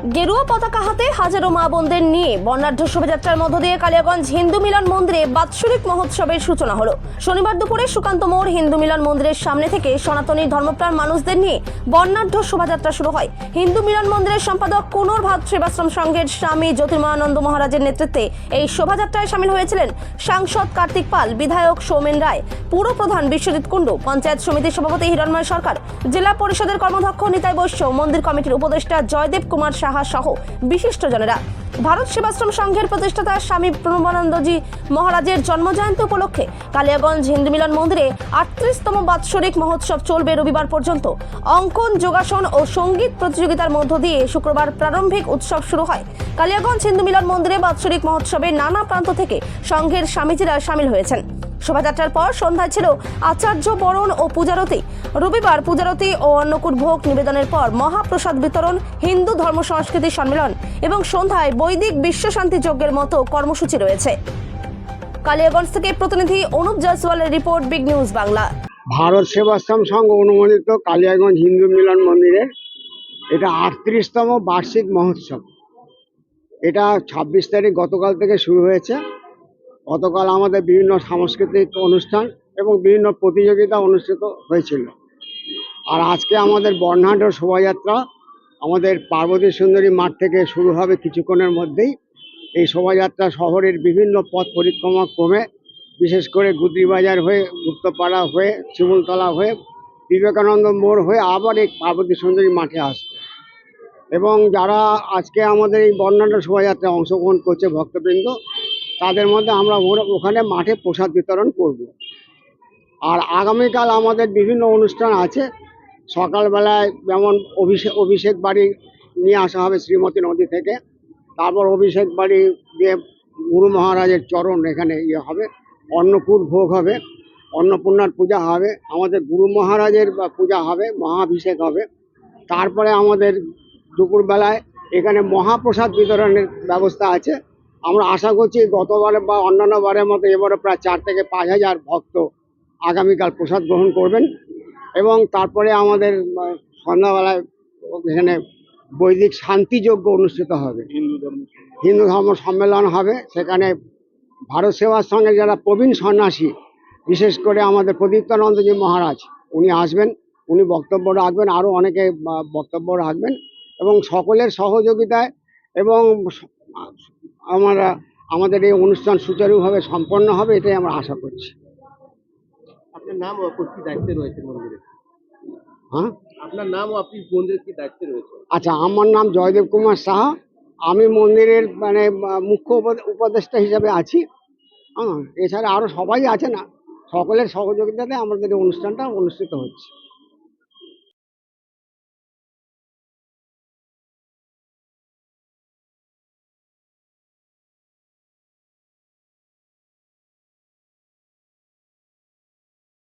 গেরুয়া পতাকা হাতে হাজারো মা বোনদের নিয়ে বর্ণাঢ্য শোভাযাত্রার মধ্য দিয়ে কালিয়াগঞ্জ হিন্দু মিলন মন্দিরে বাৎসরিক মহোৎসবের সূচনা হলো। শনিবার দুপুরে সুকান্ত মোড় হিন্দু মিলন মন্দিরের সামনে থেকে সনাতনী ধর্মপ্রাণ মানুষদের নিয়ে বর্ণাঢ্য শোভাযাত্রা শুরু হয়। হিন্দু মিলন মন্দিরের সম্পাদক কুনোর ভাত সেবাশ্রম সংঘের স্বামী জ্যোতির্ময়ানন্দ মহারাজের নেতৃত্বে এই শোভাযাত্রায় সামিল হয়েছিলেন সাংসদ কার্তিক পাল, বিধায়ক সৌমেন রায় পুরপ্রধান বিশ্বজিৎ কুণ্ডু, পঞ্চায়েত সমিতির সভাপতি হিরণময় সরকার, জেলা পরিষদের কর্মদক্ষ নিতাই বৈশ্য, মন্দির কমিটির উপদেষ্টা জয়দেব কুমার সাহা সহ বিশিষ্টজনেরা ভারত সেবাশ্রম সংঘের প্রতিষ্ঠাতা স্বামী প্রণবানন্দজি মহারাজের জন্মজয়ন্তী উপলক্ষে কালিয়াগঞ্জ হিন্দু মিলন মন্দিরে আটত্রিশতম বাৎসরিক মহোৎসব চলবে রবিবার পর্যন্ত। অঙ্কন, যোগাসন ও সংগীত প্রতিযোগিতার মধ্য দিয়ে শুক্রবার প্রারম্ভিক উৎসব শুরু হয়। কালিয়াগঞ্জ হিন্দু মিলন মন্দিরে বাৎসরিক মহোৎসবে নানা প্রান্ত থেকে সংঘের স্বামীজিরা সামিল হয়েছেন। শোভাযাত্রার পর সন্ধ্যায় ছিল আচার্য বরণ ও পূজারতি। রবিবার পূজারতি ও অন্নকূট ভোগ নিবেদনের পর মহাপ্রসাদ বিতরণ, হিন্দু ধর্ম সংস্কৃতি সম্মেলন এবং সন্ধ্যায় বৈদিক বিশ্বশান্তি যজ্ঞের মতো কর্মসূচি রয়েছে। কালিয়াগঞ্জ থেকে প্রতিনিধি Anup জয়সওয়ালের report, big news Bangla. Bharat Sevashram Sangha অনুমোদিত কালিয়াগঞ্জ হিন্দু মিলন মন্দিরে এটা আটত্রিশতম বার্ষিক মহোৎসব। এটা ছাব্বিশ তারিখ গতকাল থেকে শুরু হয়েছে। গতকাল আমাদের বিভিন্ন সাংস্কৃতিক অনুষ্ঠান এবং বিভিন্ন প্রতিযোগিতা অনুষ্ঠিত হয়েছিল। আর আজকে আমাদের বর্ণাঢ্য শোভাযাত্রা আমাদের পার্বতী সুন্দরী মাঠ থেকে শুরু হবে কিছুক্ষণের মধ্যেই। এই শোভাযাত্রা শহরের বিভিন্ন পথ পরিক্রমা ক্রমে বিশেষ করে গুদ্রিবাজার হয়ে, গুপ্তপাড়া হয়ে, শিমুলতলা হয়ে, বিবেকানন্দ মোড় হয়ে আবার এই পার্বতী সুন্দরী মাঠে আসবে। এবং যারা আজকে আমাদের এই বর্ণাঢ্য শোভাযাত্রায় অংশগ্রহণ করছে ভক্তবৃন্দ, তাদের মধ্যে আমরা ওখানে মাঠে প্রসাদ বিতরণ করব। আর আগামীকাল আমাদের বিভিন্ন অনুষ্ঠান আছে। সকালবেলায় যেমন অভিষেক অভিষেক বাড়ি নিয়ে আসা হবে শ্রীমতী নদী থেকে, তারপর অভিষেক বাড়ি দিয়ে গুরু মহারাজের চরণ এখানে ইয়ে হবে, অন্নকূট ভোগ হবে, অন্নপূর্ণার পূজা হবে, আমাদের গুরু মহারাজের পূজা হবে, মহাভিষেক হবে। তারপরে আমাদের দুপুরবেলায় এখানে মহাপ্রসাদ বিতরণের ব্যবস্থা আছে। আমরা আশা করছি গতবারে বা অন্যান্য বারের মতো এবারে প্রায় চার থেকে পাঁচ হাজার ভক্ত আগামীকাল প্রসাদ গ্রহণ করবেন। এবং তারপরে আমাদের সন্ধ্যাবেলায় এখানে বৈদিক শান্তিযজ্ঞ অনুষ্ঠিত হবে। হিন্দু ধর্ম সম্মেলন। হবে। সেখানে ভারত সেবার সঙ্গে যারা প্রবীণ সন্ন্যাসী বিশেষ করে আমাদের প্রদীপ্তানন্দজি মহারাজ উনি আসবেন উনি বক্তব্য রাখবেন আরও অনেকে বক্তব্য রাখবেন এবং সকলের সহযোগিতায় এবং আমরা আমাদের এই অনুষ্ঠান সুচারুভাবে সম্পন্ন হবে এটাই আমরা আশা করছি। আপনার নাম ও কি দায়িত্বে রয়েছে মন্দিরে? হ্যাঁ? আপনার নাম ও আপনি মন্দিরের কি দায়িত্বে রয়েছে আচ্ছা আমার নাম জয়দেব কুমার সাহা। আমি মন্দিরের মানে মুখ্য উপ- উপদেষ্টা হিসাবে আছি। হ্যাঁ এছাড়া আরও সবাই আছে না সকলের সহযোগিতাতে আমাদের অনুষ্ঠানটা অনুষ্ঠিত হচ্ছে।